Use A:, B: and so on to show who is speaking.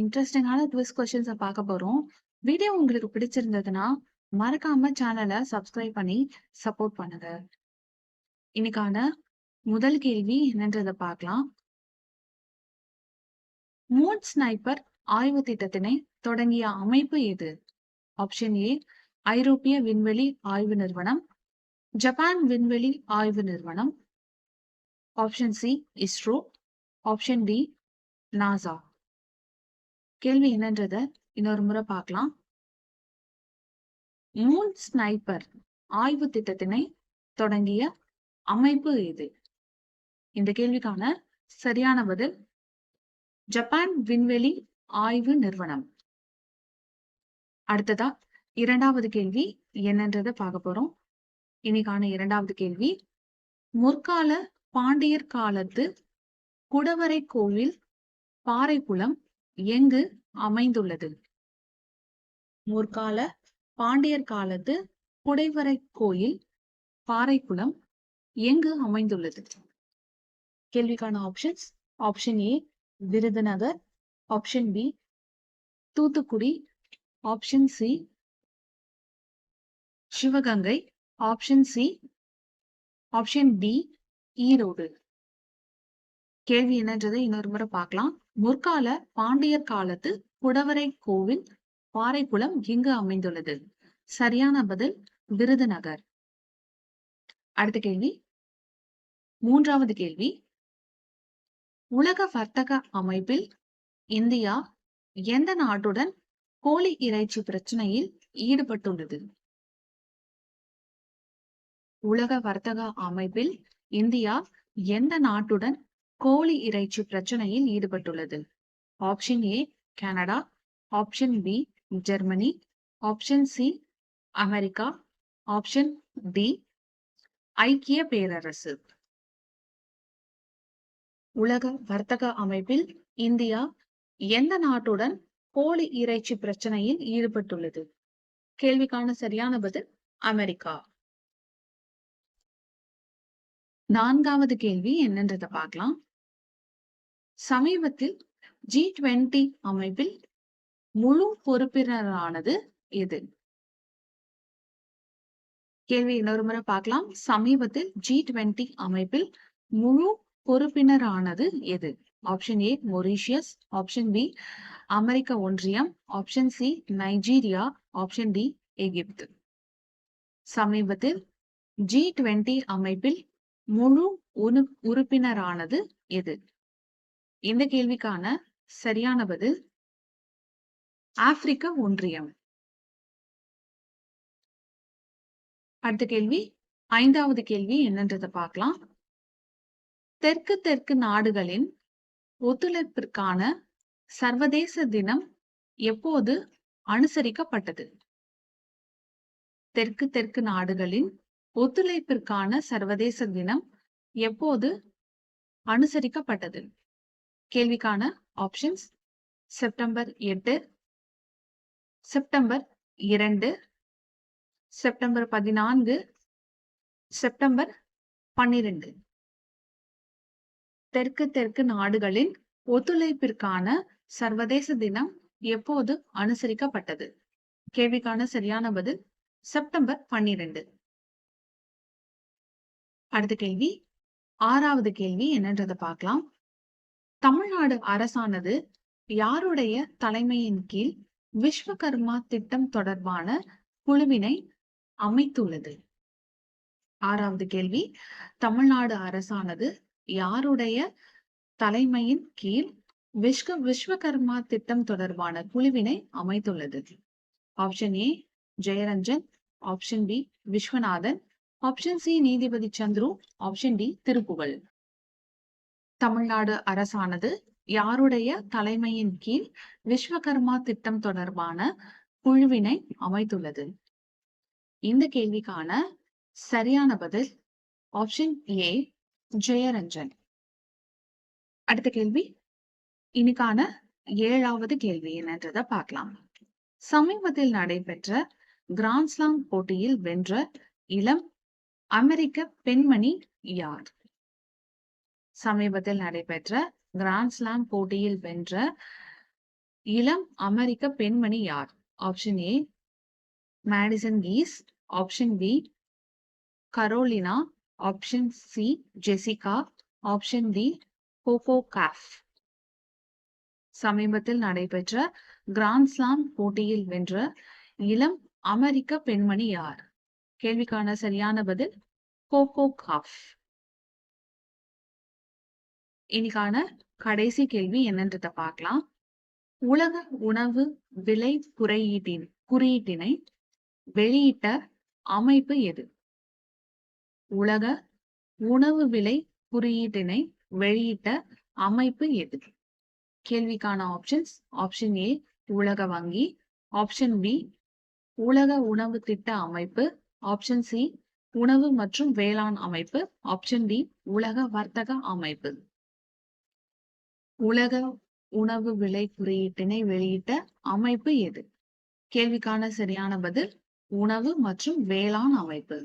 A: இன்ட்ரெஸ்டிங்கான குவிஸ் கொஸ்டின்ஸை பார்க்க போறோம். வீடியோ உங்களுக்கு பிடிச்சிருந்ததுன்னா, மறக்காம சேனலை சப்ஸ்கிரைப் பண்ணி சப்போர்ட் பண்ணுங்க. இன்னைக்கான முதல் கேள்வி என்னன்றதை பார்க்கலாம். மூட் ஸ்னைப்பர் ஆய்வு திட்டத்தினை தொடங்கிய அமைப்பு எது? ஆப்ஷன் ஏ ஐரோப்பிய விண்வெளி ஆய்வு நிறுவனம், ஜப்பான் விண்வெளி ஆய்வு நிறுவனம், option C ISRO, option D NASA. கேள்வி என்னன்றத இன்னொரு முறை பார்க்கலாம். மூன் ஸ்னைப்பர் ஆய்வு திட்டத்தினை தொடங்கிய அமைப்பு இது இந்த கேள்விக்கான சரியான பதில் ஜப்பான் விண்வெளி ஆய்வு நிறுவனம். அடுத்ததா இரண்டாவது கேள்வி என்னன்றத பார்க்க போறோம். இன்னைக்கான இரண்டாவது கேள்வி முற்கால பாண்டியர் காலத்து குடவரை கோவில் பாறைக்குளம் எங்கு அமைந்துள்ளது? முற்கால பாண்டியர் காலத்து குடைவரை கோயில் பாறைக்குளம் எங்கு அமைந்துள்ளது? கேள்விக்கான options option A Virudhunagar, option B Thoothukudi, option C Sivaganga, option C option D Erode. கேள்வி என்னன்றதை இன்னொரு முறை பார்க்கலாம். முற்கால பாண்டியர் காலத்து குடவரை கோவில் பாறைக்குளம் எங்கு அமைந்துள்ளது? சரியான பதில் விருதுநகர். அடுத்த கேள்வி மூன்றாவது கேள்வி உலக வர்த்தக அமைப்பில் இந்தியா எந்த நாட்டுடன் கோழி இறைச்சி பிரச்சனையில் ஈடுபட்டுள்ளது? உலக வர்த்தக அமைப்பில் இந்தியா எந்த நாட்டுடன் கோழி இறைச்சி பிரச்சனையில் ஈடுபட்டுள்ளது? Option A Canada, option B Germany, option C America, option D ஐக்கிய பேரரசு. உலக வர்த்தக அமைப்பில் இந்தியா எந்த நாட்டுடன் கோழி இறைச்சி பிரச்சனையில் ஈடுபட்டுள்ளது? கேள்விக்கான சரியான பதில் அமெரிக்கா. நான்காவது கேள்வி என்னன்றதை பார்க்கலாம். சமீபத்தில் ஜி டுவெண்டி அமைப்பில் முழு பொறுப்பினரானது எது? கேள்வி இன்னொரு முறை பார்க்கலாம். சமீபத்தில் ஜி டுவெண்டி அமைப்பில் முழு பொறுப்பினரானது எது? Option A Mauritius, option B அமெரிக்க ஒன்றியம், option C Nigeria, option D Egypt. சமீபத்தில் ஜி டுவெண்டி அமைப்பில் முழு உறுப்பினரானது எது? இந்த கேள்விக்கான சரியான பதில் ஆப்பிரிக்க ஒன்றியம். அடுத்த கேள்வி ஐந்தாவது கேள்வி என்னன்றத பார்க்கலாம். தெற்கு தெற்கு நாடுகளின் ஒத்துழைப்பிற்கான சர்வதேச தினம் எப்போது அனுசரிக்கப்பட்டது? தெற்கு தெற்கு நாடுகளின் ஒத்துழைப்பிற்கான சர்வதேச தினம் எப்போது அனுசரிக்கப்பட்டது? கேள்விக்கான ஆப்ஷன்ஸ் செப்டம்பர் எட்டு, செப்டம்பர் இரண்டு, செப்டம்பர் பதினான்கு, செப்டம்பர் பன்னிரண்டு. தெற்கு தெற்கு நாடுகளின் ஒத்துழைப்பிற்கான சர்வதேச தினம் எப்போது அனுசரிக்கப்பட்டது? கேள்விக்கான சரியான பதில் செப்டம்பர் பன்னிரண்டு. அடுத்த கேள்வி ஆறாவது கேள்வி என்னன்றதை பார்க்கலாம். தமிழ்நாடு அரசானது யாருடைய தலைமையின் கீழ் விஸ்வகர்மா திட்டம் தொடர்பான குழுவினை அமைத்துள்ளது? ஆறாவது கேள்வி தமிழ்நாடு அரசானது யாருடைய தலைமையின் கீழ் விஸ்வ விஸ்வகர்மா திட்டம் தொடர்பான குழுவினை அமைத்துள்ளது? Option A Jayaranjan, option B Viswanathan, option C நீதிபதி சந்துரு, ஆப்ஷன் டி திருப்புகழ். தமிழ்நாடு அரசானது யாருடைய தலைமையின் கீழ் விஸ்வகர்மா திட்டம் தொடர்பான குழுவினை அமைத்துள்ளது? இந்த கேள்விக்கான சரியான பதில் ஆப்ஷன் ஏ ஜெயரஞ்சன். அடுத்த கேள்வி இன்னைக்கான ஏழாவது கேள்வி என்னன்றத பார்க்கலாம். சமீபத்தில் நடைபெற்ற கிராண்ட்ஸ்லாம் போட்டியில் வென்ற இளம் அமெரிக்க பெண்மணி யார்? சமீபத்தில் நடைபெற்ற கிராண்ட்ஸ்லாம் போட்டியில் வென்ற இளம் அமெரிக்க பெண்மணி யார்? Option A Madison Keys option B Carolina option C Jessica option D Coco Gauff சமீபத்தில் நடைபெற்ற கிராண்ட் ஸ்லாம் போட்டியில் வென்ற இளம் அமெரிக்க பெண்மணி யார்? கேள்விக்கான சரியான பதில் கோகோ காஃப் இன்னைக்கான கடைசி கேள்வி என்னன்றத பார்க்கலாம். உலக உணவு விலை குறியீட்டின் குறியீட்டினை வெளியிட்ட அமைப்பு எது? உலக உணவு விலை குறியீட்டினை வெளியிட்ட அமைப்பு எது? கேள்விக்கான ஆப்ஷன்ஸ் ஆப்ஷன் ஏ உலக வங்கி ஆப்ஷன் பி உலக உணவு திட்ட அமைப்பு ஆப்ஷன் சி உணவு மற்றும் வேளாண் அமைப்பு ஆப்ஷன் டி உலக வர்த்தக அமைப்பு. உலக உணவு விலை குறியீட்டினை வெளியிட்ட அமைப்பு எது? கேள்விக்கான சரியான பதில் உணவு மற்றும் வேளாண் அமைப்பு.